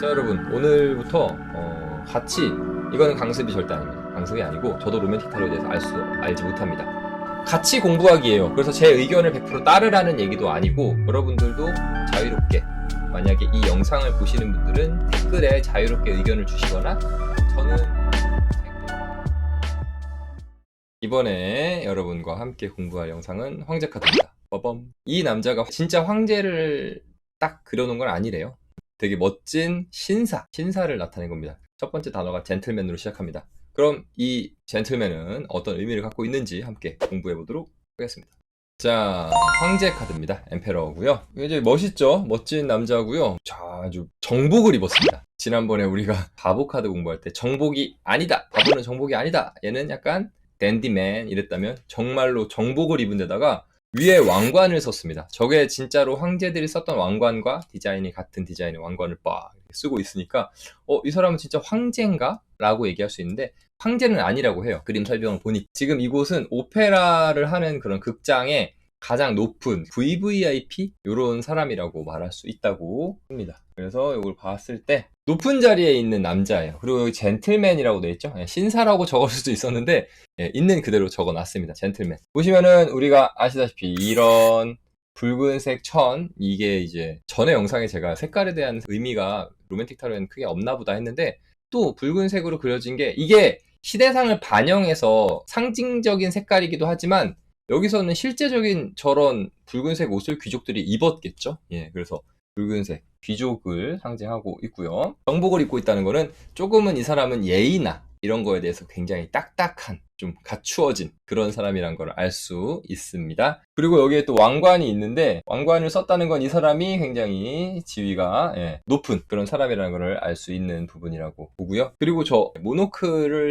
자 여러분 오늘부터 어, 같이 이거는 강습이 절대 아닙니다. 강습이 아니고 저도 로맨틱 타로에 대해서 알 수 알지 못합니다. 같이 공부하기예요. 그래서 제 의견을 100% 따르라는 얘기도 아니고 여러분들도 자유롭게 만약에 이 영상을 보시는 분들은 댓글에 자유롭게 의견을 주시거나 저는 이번에 여러분과 함께 공부할 영상은 황제 카드입니다. 빠밤. 이 남자가 진짜 황제를 딱 그려놓은 건 아니래요. 되게 멋진 신사, 신사를 나타낸 겁니다. 첫 번째 단어가 젠틀맨으로 시작합니다. 그럼 이 젠틀맨은 어떤 의미를 갖고 있는지 함께 공부해 보도록 하겠습니다. 자, 황제 카드입니다. 엠페러고요. 이제 멋있죠? 멋진 남자고요. 자, 아주 정복을 입었습니다. 지난번에 우리가 바보 카드 공부할 때 정복이 아니다. 바보는 정복이 아니다. 얘는 약간 댄디맨 이랬다면 정말로 정복을 입은 데다가 위에 왕관을 썼습니다. 저게 진짜로 황제들이 썼던 왕관과 디자인이 같은 디자인의 왕관을 빡 쓰고 있으니까 어, 이 사람은 진짜 황제인가? 라고 얘기할 수 있는데 황제는 아니라고 해요. 그림 설명을 보니 지금 이곳은 오페라를 하는 그런 극장의 가장 높은 VVIP 이런 사람이라고 말할 수 있다고 합니다. 그래서 이걸 봤을 때 높은 자리에 있는 남자예요. 그리고 여기 젠틀맨이라고 돼 있죠. 예, 신사라고 적을 수도 있었는데 예, 있는 그대로 적어놨습니다. 젠틀맨. 보시면은 우리가 아시다시피 이런 붉은색 천 이게 이제 전에 영상에 제가 색깔에 대한 의미가 로맨틱 타로에는 크게 없나 보다 했는데 또 붉은색으로 그려진 게 이게 시대상을 반영해서 상징적인 색깔이기도 하지만 여기서는 실제적인 저런 붉은색 옷을 귀족들이 입었겠죠. 예, 그래서 붉은색 귀족을 상징하고 있고요. 정복을 입고 있다는 거는 조금은 이 사람은 예의나 이런 거에 대해서 굉장히 딱딱한 좀 갖추어진 그런 사람이란 걸 알 수 있습니다. 그리고 여기에 또 왕관이 있는데 왕관을 썼다는 건 이 사람이 굉장히 지위가 예, 높은 그런 사람이라는 걸 알 수 있는 부분이라고 보고요. 그리고 저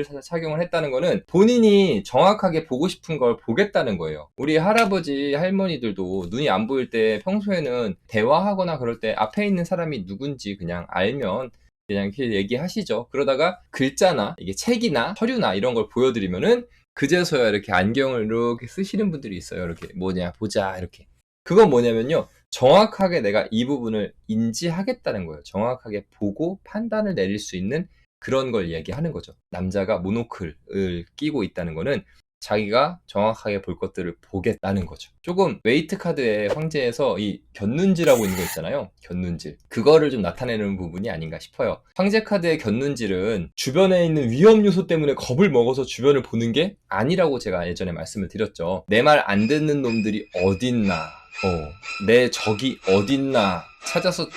사- 착용을 했다는 거는 본인이 정확하게 보고 싶은 걸 보겠다는 거예요. 우리 할아버지 할머니들도 눈이 안 보일 때 평소에는 대화하거나 그럴 때 앞에 있는 사람이 누군지 그냥 알면 그냥 이렇게 얘기하시죠. 그러다가 글자나 이게 책이나 서류나 이런 걸 보여드리면은 그제서야 이렇게 안경을 이렇게 쓰시는 분들이 있어요. 이렇게 뭐냐 보자 이렇게. 그건 뭐냐면요. 정확하게 내가 이 부분을 인지하겠다는 거예요. 정확하게 보고 판단을 내릴 수 있는 그런 걸 얘기하는 거죠. 남자가 모노클을 끼고 있다는 거는 자기가 정확하게 볼 것들을 보겠다는 거죠. 조금 웨이트 카드의 황제에서 이 견눈질하고 있는 거 있잖아요. 견눈질. 그거를 좀 나타내는 부분이 아닌가 싶어요. 황제 카드의 견눈질은 주변에 있는 위험 요소 때문에 겁을 먹어서 주변을 보는 게 아니라고 제가 예전에 말씀을 드렸죠. 내 말 안 듣는 놈들이 어딨나. 어, 내 적이 어딨나 찾아서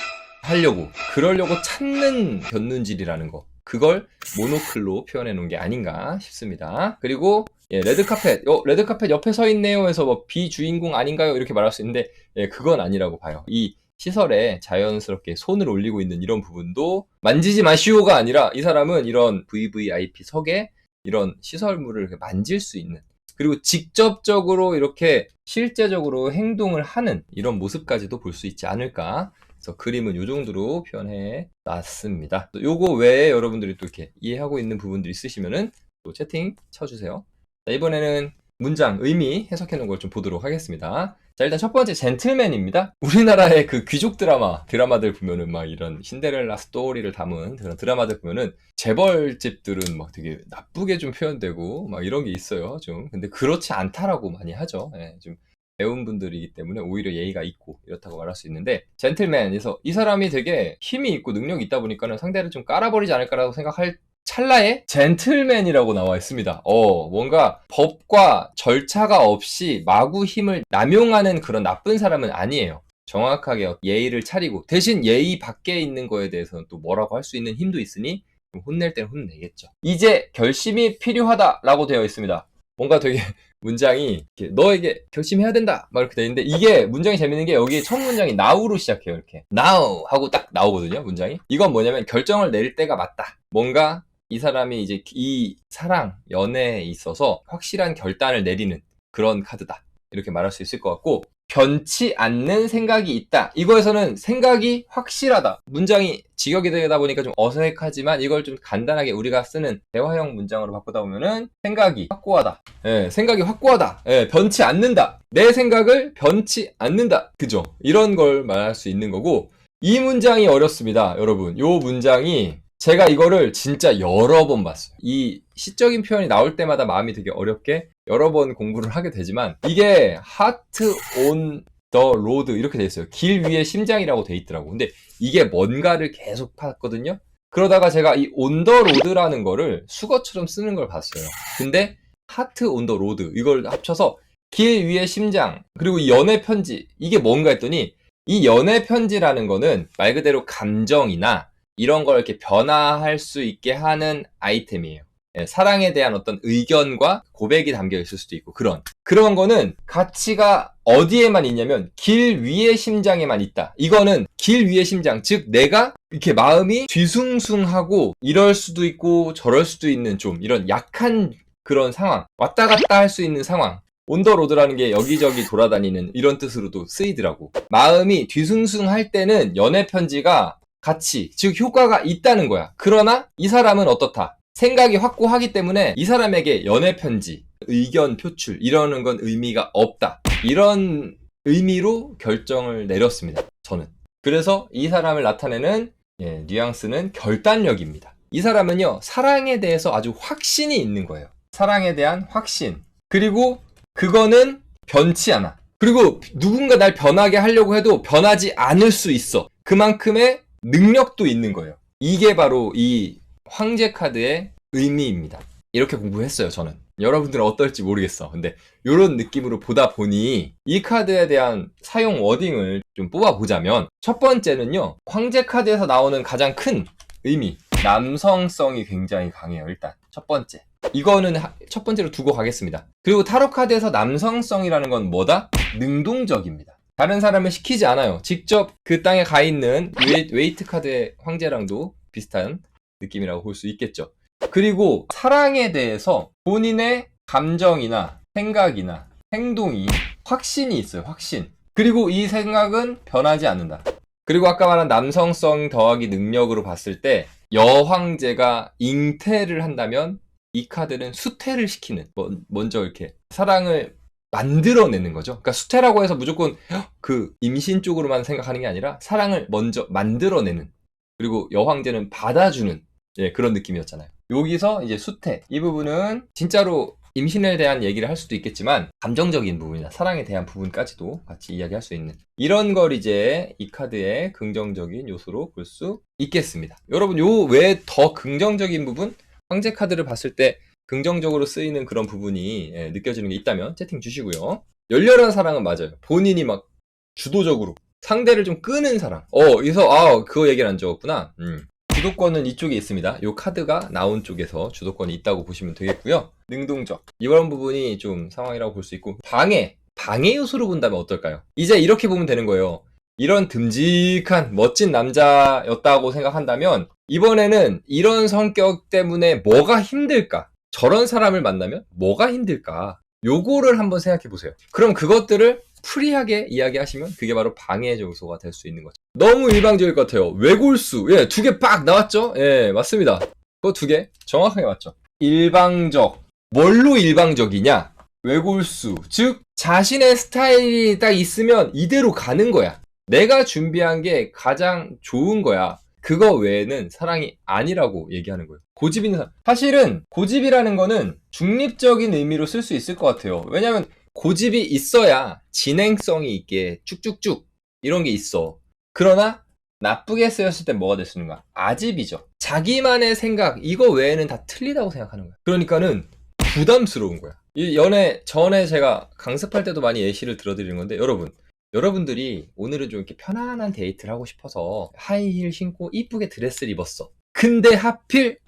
하려고 그러려고 찾는 견눈질이라는 거 그걸 모노클로 표현해 놓은 게 아닌가 싶습니다. 그리고 예, 레드카펫, 어, 레드카펫 옆에 서 있네요 해서 뭐 비주인공 아닌가요? 이렇게 말할 수 있는데 예, 그건 아니라고 봐요. 이 시설에 자연스럽게 손을 올리고 있는 이런 부분도 만지지 마시오가 아니라 이 사람은 이런 VVIP 석에 이런 시설물을 만질 수 있는 그리고 직접적으로 이렇게 실제적으로 행동을 하는 이런 모습까지도 볼 수 있지 않을까. 그래서 그림은 이 정도로 표현해 놨습니다. 또 요거 외에 여러분들이 또 이렇게 이해하고 있는 부분들 있으시면은 또 채팅 쳐주세요. 자, 이번에는 문장, 의미 해석해 놓은 걸 좀 보도록 하겠습니다. 자, 일단 첫 번째 젠틀맨입니다. 우리나라의 그 귀족 드라마, 드라마들 보면은 막 이런 신데렐라 스토리를 담은 그런 드라마들 보면은 재벌집들은 막 되게 나쁘게 좀 표현되고 막 이런 게 있어요. 좀. 근데 그렇지 않다라고 많이 하죠. 예, 좀 배운 분들이기 때문에 오히려 예의가 있고 이렇다고 말할 수 있는데 젠틀맨에서 이 사람이 되게 힘이 있고 능력이 있다 보니까는 상대를 좀 깔아버리지 않을까라고 생각할 찰나에 젠틀맨이라고 나와 있습니다. 어, 뭔가 법과 절차가 없이 마구 힘을 남용하는 그런 나쁜 사람은 아니에요. 정확하게 예의를 차리고 대신 예의 밖에 있는 거에 대해서는 또 뭐라고 할 수 있는 힘도 있으니 좀 혼낼 때는 혼내겠죠. 이제 결심이 필요하다라고 되어 있습니다. 뭔가 되게 문장이 너에게 결심해야 된다 막 이렇게 돼 있는데 이게 문장이 재밌는 게 여기 첫 문장이 now로 시작해요 이렇게 now 하고 딱 나오거든요 문장이 이건 뭐냐면 결정을 내릴 때가 맞다 뭔가 이 사람이 이제 이 사랑 연애에 있어서 확실한 결단을 내리는 그런 카드다 이렇게 말할 수 있을 것 같고 변치 않는 생각이 있다. 이거에서는 생각이 확실하다. 문장이 직역이 되다 보니까 좀 어색하지만 이걸 좀 간단하게 우리가 쓰는 대화형 문장으로 바꾸다 보면은 생각이 확고하다. 예, 생각이 확고하다. 예, 변치 않는다. 내 생각을 변치 않는다. 그죠? 이런 걸 말할 수 있는 거고 이 문장이 어렵습니다, 여러분. 요 문장이 제가 이거를 진짜 여러 번 봤어요. 이 시적인 표현이 나올 때마다 마음이 되게 어렵게 여러 번 공부를 하게 되지만 이게 하트 온 더 로드 이렇게 돼 있어요. 길 위에 심장이라고 돼 있더라고. 근데 이게 뭔가를 계속 봤거든요. 그러다가 제가 이 온 더 로드라는 거를 수거처럼 쓰는 걸 봤어요. 근데 하트 온 더 로드 이걸 합쳐서 길 위에 심장 그리고 이 연애 편지 이게 뭔가 했더니 이 연애 편지라는 거는 말 그대로 감정이나 이런 걸 이렇게 변화할 수 있게 하는 아이템이에요. 예, 사랑에 대한 어떤 의견과 고백이 담겨 있을 수도 있고 그런 그런 거는 가치가 어디에만 있냐면 길 위의 심장에만 있다. 이거는 길 위의 심장 즉 내가 이렇게 마음이 뒤숭숭하고 이럴 수도 있고 저럴 수도 있는 좀 이런 약한 그런 상황 왔다 갔다 할 수 있는 상황 온더로드라는 게 여기저기 돌아다니는 이런 뜻으로도 쓰이더라고. 마음이 뒤숭숭할 때는 연애 편지가 가치, 즉 효과가 있다는 거야. 그러나 이 사람은 어떻다? 생각이 확고하기 때문에 이 사람에게 연애 편지, 의견 표출 이러는 건 의미가 없다. 이런 의미로 결정을 내렸습니다. 저는. 그래서 이 사람을 나타내는 예, 뉘앙스는 결단력입니다. 이 사람은요, 사랑에 대해서 아주 확신이 있는 거예요. 사랑에 대한 확신. 그리고 그거는 변치 않아. 그리고 누군가 날 변하게 하려고 해도 변하지 않을 수 있어. 그만큼의 능력도 있는 거예요. 이게 바로 이 황제 카드의 의미입니다. 이렇게 공부했어요, 저는. 여러분들은 어떨지 모르겠어. 근데 이런 느낌으로 보다 보니 이 카드에 대한 사용 워딩을 좀 뽑아보자면 첫 번째는요, 황제 카드에서 나오는 가장 큰 의미. 남성성이 굉장히 강해요, 일단. 첫 번째. 이거는 하- 첫 번째로 두고 가겠습니다. 그리고 타로 카드에서 남성성이라는 건 뭐다? 능동적입니다. 다른 사람을 시키지 않아요. 직접 그 땅에 가 있는 웨이- 웨이트 카드의 황제랑도 비슷한 느낌이라고 볼 수 있겠죠. 그리고 사랑에 대해서 본인의 감정이나 생각이나 행동이 확신이 있어요. 확신. 그리고 이 생각은 변하지 않는다. 그리고 아까 말한 남성성 더하기 능력으로 봤을 때 여황제가 잉태를 한다면 이 카드는 수태를 시키는 먼- 먼저 이렇게 사랑을 만들어내는 거죠. 그러니까 수태라고 해서 무조건 그 임신 쪽으로만 생각하는 게 아니라 사랑을 먼저 만들어내는 그리고 여황제는 받아주는 예, 그런 느낌이었잖아요. 여기서 이제 수태 이 부분은 진짜로 임신에 대한 얘기를 할 수도 있겠지만 감정적인 부분이나 사랑에 대한 부분까지도 같이 이야기할 수 있는 이런 걸 이제 이 카드의 긍정적인 요소로 볼 수 있겠습니다. 여러분 요 외에 더 긍정적인 부분 황제 카드를 봤을 때 긍정적으로 쓰이는 그런 부분이 예, 느껴지는 게 있다면 채팅 주시고요. 열렬한 사랑은 맞아요. 본인이 막 주도적으로 상대를 좀 끄는 사랑. 어, 여기서 아 그거 얘기를 안 적었구나. 음. 주도권은 이쪽에 있습니다. 요 카드가 나온 쪽에서 주도권이 있다고 보시면 되겠고요. 능동적 이런 부분이 좀 상황이라고 볼 수 있고 방해 방해 요소로 본다면 어떨까요? 이제 이렇게 보면 되는 거예요. 이런 듬직한 멋진 남자였다고 생각한다면 이번에는 이런 성격 때문에 뭐가 힘들까? 저런 사람을 만나면 뭐가 힘들까? 요거를 한번 생각해 보세요. 그럼 그것들을 프리하게 이야기하시면 그게 바로 방해 요소가 될 수 있는 거죠. 너무 일방적일 것 같아요. 외골수. 예, 두 개 빡 나왔죠? 예, 맞습니다. 그거 두 개 정확하게 맞죠. 일방적. 뭘로 일방적이냐? 외골수. 즉, 자신의 스타일이 딱 있으면 이대로 가는 거야. 내가 준비한 게 가장 좋은 거야. 그거 외에는 사랑이 아니라고 얘기하는 거예요. 고집 있는 사람. 사실은 고집이라는 거는 중립적인 의미로 쓸 수 있을 것 같아요. 왜냐면 고집이 있어야 진행성이 있게 쭉쭉쭉 이런 게 있어. 그러나 나쁘게 쓰였을 때 뭐가 될 수 있는가? 아집이죠. 자기만의 생각, 이거 외에는 다 틀리다고 생각하는 거야. 그러니까는 부담스러운 거야. 이 연애 전에 제가 강습할 때도 많이 예시를 들어드리는 건데 여러분 여러분들이 오늘은 좀 이렇게 편안한 데이트를 하고 싶어서 하이힐 신고 이쁘게 드레스를 입었어. 근데 하필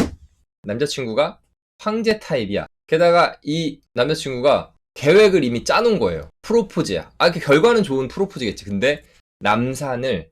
남자친구가 황제 타입이야. 게다가 이 남자친구가 계획을 이미 짜놓은 거예요. 프로포즈야. 아, 그 결과는 좋은 프로포즈겠지. 근데 남산을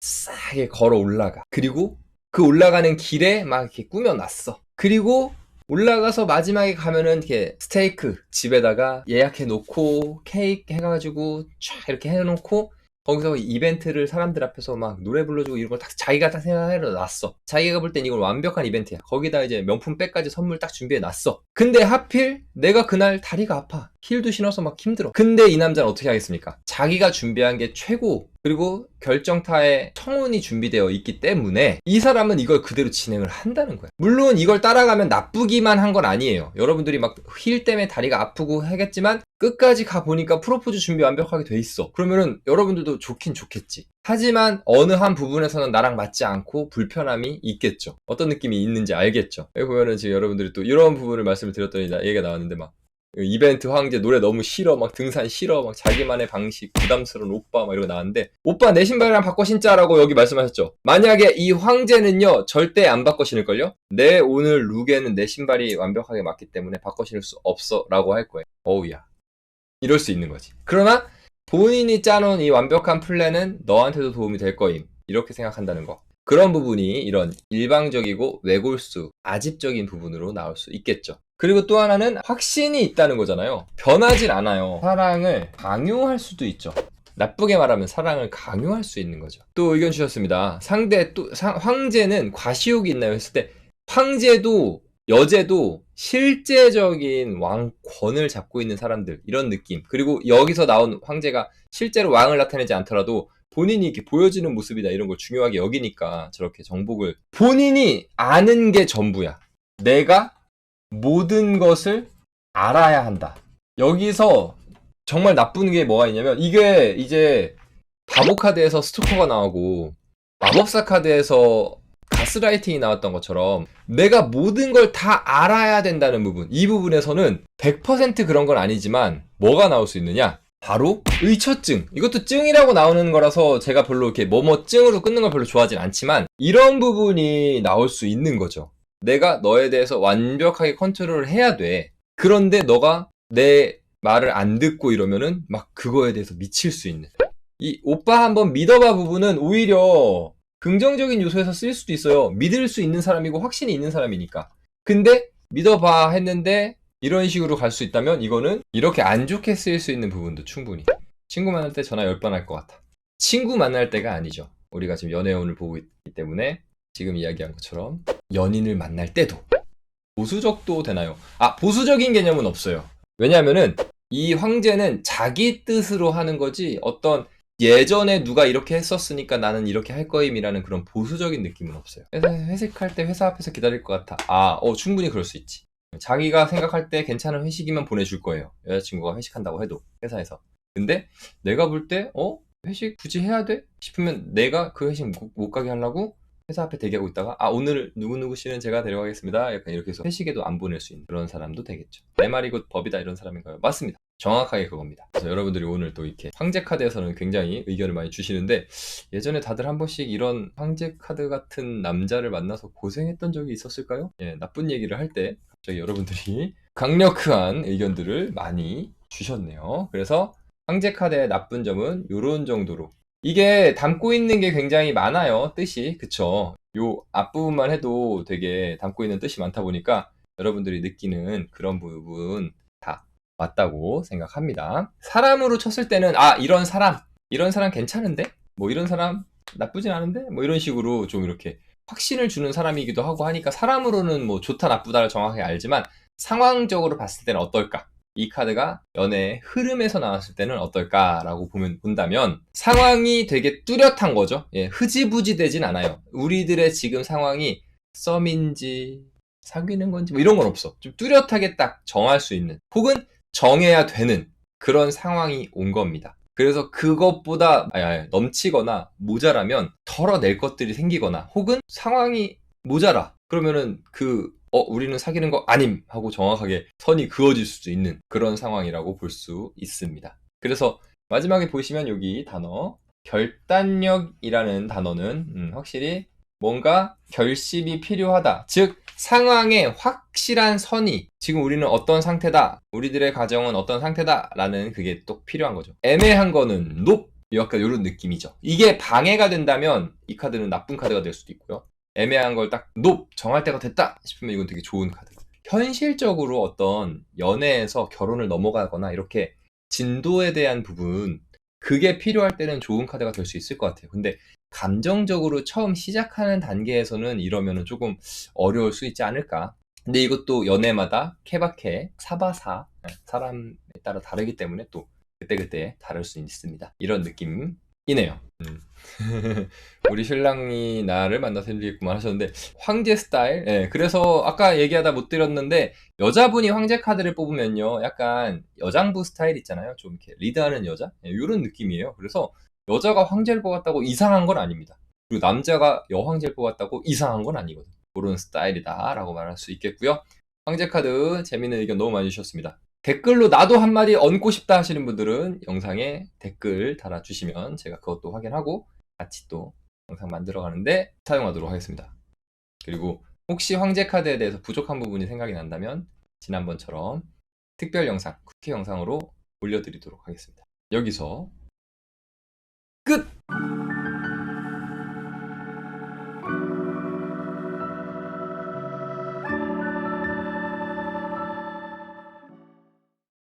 싸게 걸어 올라가. 그리고 그 올라가는 길에 막 이렇게 꾸며놨어. 그리고 올라가서 마지막에 가면은 이렇게 스테이크 집에다가 예약해 놓고 케이크 해가지고 쫙 이렇게 해놓고 거기서 이벤트를 사람들 앞에서 막 노래 불러주고 이런 걸 딱 자기가 딱 생각해 놨어. 자기가 볼 땐 이건 완벽한 이벤트야. 거기다 이제 명품 백까지 선물 딱 준비해 놨어. 근데 하필 내가 그날 다리가 아파. 힐도 신어서 막 힘들어. 근데 이 남자는 어떻게 하겠습니까? 자기가 준비한 게 최고 그리고 결정타에 청운이 준비되어 있기 때문에 이 사람은 이걸 그대로 진행을 한다는 거야. 물론 이걸 따라가면 나쁘기만 한 건 아니에요. 여러분들이 막 힐 때문에 다리가 아프고 하겠지만 끝까지 가 보니까 프로포즈 준비 완벽하게 돼 있어. 그러면은 여러분들도 좋긴 좋겠지. 하지만 어느 한 부분에서는 나랑 맞지 않고 불편함이 있겠죠. 어떤 느낌이 있는지 알겠죠. 여기 보면은 지금 여러분들이 또 이런 부분을 말씀을 드렸더니 나- 얘기가 나왔는데 막 이벤트 황제 노래 너무 싫어 막 등산 싫어 막 자기만의 방식 부담스러운 오빠 막 이러고 나왔는데 오빠 내 신발이랑 바꿔 신자라고 여기 말씀하셨죠? 만약에 이 황제는요 절대 안 바꿔 신을걸요? 내 오늘 룩에는 내 신발이 완벽하게 맞기 때문에 바꿔 신을 수 없어 라고 할 거예요. 어우야. 이럴 수 있는 거지. 그러나 본인이 짜놓은 이 완벽한 플랜은 너한테도 도움이 될 거임. 이렇게 생각한다는 거. 그런 부분이 이런 일방적이고 외골수, 아집적인 부분으로 나올 수 있겠죠. 그리고 또 하나는 확신이 있다는 거잖아요. 변하진 않아요. 사랑을 강요할 수도 있죠. 나쁘게 말하면 사랑을 강요할 수 있는 거죠. 또 의견 주셨습니다. 상대 또 상- 황제는 과시욕이 있나요? 했을 때 황제도 여제도 실제적인 왕권을 잡고 있는 사람들 이런 느낌 그리고 여기서 나온 황제가 실제로 왕을 나타내지 않더라도 본인이 이렇게 보여지는 모습이다 이런 걸 중요하게 여기니까 저렇게 정복을 본인이 아는 게 전부야. 내가 모든 것을 알아야 한다. 여기서 정말 나쁜 게 뭐가 있냐면 이게 이제 바보 카드에서 스토커가 나오고 마법사 카드에서 가스라이팅이 나왔던 것처럼 내가 모든 걸 다 알아야 된다는 부분 이 부분에서는 100% 그런 건 아니지만 뭐가 나올 수 있느냐 바로 의처증. 이것도 증이라고 나오는 거라서 제가 별로 이렇게 뭐뭐 증으로 끊는 걸 별로 좋아하진 않지만 이런 부분이 나올 수 있는 거죠. 내가 너에 대해서 완벽하게 컨트롤을 해야 돼. 그런데 너가 내 말을 안 듣고 이러면은 막 그거에 대해서 미칠 수 있는. 이 오빠 한번 믿어봐 부분은 오히려 긍정적인 요소에서 쓰일 수도 있어요. 믿을 수 있는 사람이고 확신이 있는 사람이니까. 근데 믿어봐 했는데 이런 식으로 갈 수 있다면 이거는 이렇게 안 좋게 쓰일 수 있는 부분도 충분히 친구 만날 때 전화 10번 할 것 같아 친구 만날 때가 아니죠 우리가 지금 연애운을 보고 있기 때문에 지금 이야기한 것처럼 연인을 만날 때도 보수적도 되나요? 아 보수적인 개념은 없어요 왜냐하면은 이 황제는 자기 뜻으로 하는 거지 어떤 예전에 누가 이렇게 했었으니까 나는 이렇게 할 거임이라는 그런 보수적인 느낌은 없어요. 회사 회식할 때 회사 앞에서 기다릴 것 같아. 아, 어, 충분히 그럴 수 있지. 자기가 생각할 때 괜찮은 회식이면 보내줄 거예요. 여자친구가 회식한다고 해도 회사에서. 근데 내가 볼 때 어? 회식 굳이 해야 돼? 싶으면 내가 그 회식 못, 못 가게 하려고 회사 앞에 대기하고 있다가 아 오늘 누구누구 씨는 제가 데려가겠습니다. 약간 이렇게 해서 회식에도 안 보낼 수 있는 그런 사람도 되겠죠. 내 말이 곧 법이다 이런 사람인가요? 맞습니다. 정확하게 그겁니다. 그래서 여러분들이 오늘 또 이렇게 황제 카드에서는 굉장히 의견을 많이 주시는데 예전에 다들 한 번씩 이런 황제 카드 같은 남자를 만나서 고생했던 적이 있었을까요? 예, 나쁜 얘기를 할 때 갑자기 여러분들이 강력한 의견들을 많이 주셨네요. 그래서 황제 카드의 나쁜 점은 이런 정도로 이게 담고 있는 게 굉장히 많아요. 뜻이 그쵸? 요 앞부분만 해도 되게 담고 있는 뜻이 많다 보니까 여러분들이 느끼는 그런 부분 다 맞다고 생각합니다. 사람으로 쳤을 때는 아 이런 사람 이런 사람 괜찮은데 뭐 이런 사람 나쁘진 않은데 뭐 이런 식으로 좀 이렇게 확신을 주는 사람이기도 하고 하니까 사람으로는 뭐 좋다 나쁘다를 정확하게 알지만 상황적으로 봤을 때는 어떨까? 이 카드가 연애의 흐름에서 나왔을 때는 어떨까라고 보면 본다면 상황이 되게 뚜렷한 거죠. 예, 흐지부지 되진 않아요. 우리들의 지금 상황이 썸인지 사귀는 건지 뭐 이런 건 없어. 좀 뚜렷하게 딱 정할 수 있는 혹은 정해야 되는 그런 상황이 온 겁니다. 그래서 그것보다 넘치거나 모자라면 덜어낼 것들이 생기거나 혹은 상황이 모자라 그러면은 그 어, 우리는 사귀는 거 아님 하고 정확하게 선이 그어질 수도 있는 그런 상황이라고 볼 수 있습니다. 그래서 마지막에 보시면 여기 단어 결단력이라는 단어는 음, 확실히 뭔가 결심이 필요하다. 즉 상황에 확실한 선이 지금 우리는 어떤 상태다. 우리들의 가정은 어떤 상태다라는 그게 또 필요한 거죠. 애매한 거는 높 약간 이런 느낌이죠. 이게 방해가 된다면 이 카드는 나쁜 카드가 될 수도 있고요. 애매한 걸 딱 높 정할 때가 됐다 싶으면 이건 되게 좋은 카드. 현실적으로 어떤 연애에서 결혼을 넘어가거나 이렇게 진도에 대한 부분 그게 필요할 때는 좋은 카드가 될 수 있을 것 같아요. 근데 감정적으로 처음 시작하는 단계에서는 이러면은 조금 어려울 수 있지 않을까. 근데 이것도 연애마다 케바케, 사바사 네, 사람에 따라 다르기 때문에 또 그때그때 다를 수 있습니다. 이런 느낌 이네요. 음. 우리 신랑이 나를 만나서 힘들겠구만 하셨는데 황제 스타일. 예, 그래서 아까 얘기하다 못 드렸는데 여자분이 황제 카드를 뽑으면요, 약간 여장부 스타일 있잖아요. 좀 이렇게 리드하는 여자 이런 느낌이에요. 그래서 여자가 황제를 뽑았다고 이상한 건 아닙니다. 그리고 남자가 여황제를 뽑았다고 이상한 건 아니거든. 그런 스타일이다라고 말할 수 있겠고요. 황제 카드 재밌는 의견 너무 많이 주셨습니다. 댓글로 나도 한마디 얹고 싶다 하시는 분들은 영상에 댓글 달아주시면 제가 그것도 확인하고 같이 또 영상 만들어가는데 사용하도록 하겠습니다. 그리고 혹시 황제 카드에 대해서 부족한 부분이 생각이 난다면 지난번처럼 특별 영상, 쿠키 영상으로 올려드리도록 하겠습니다. 여기서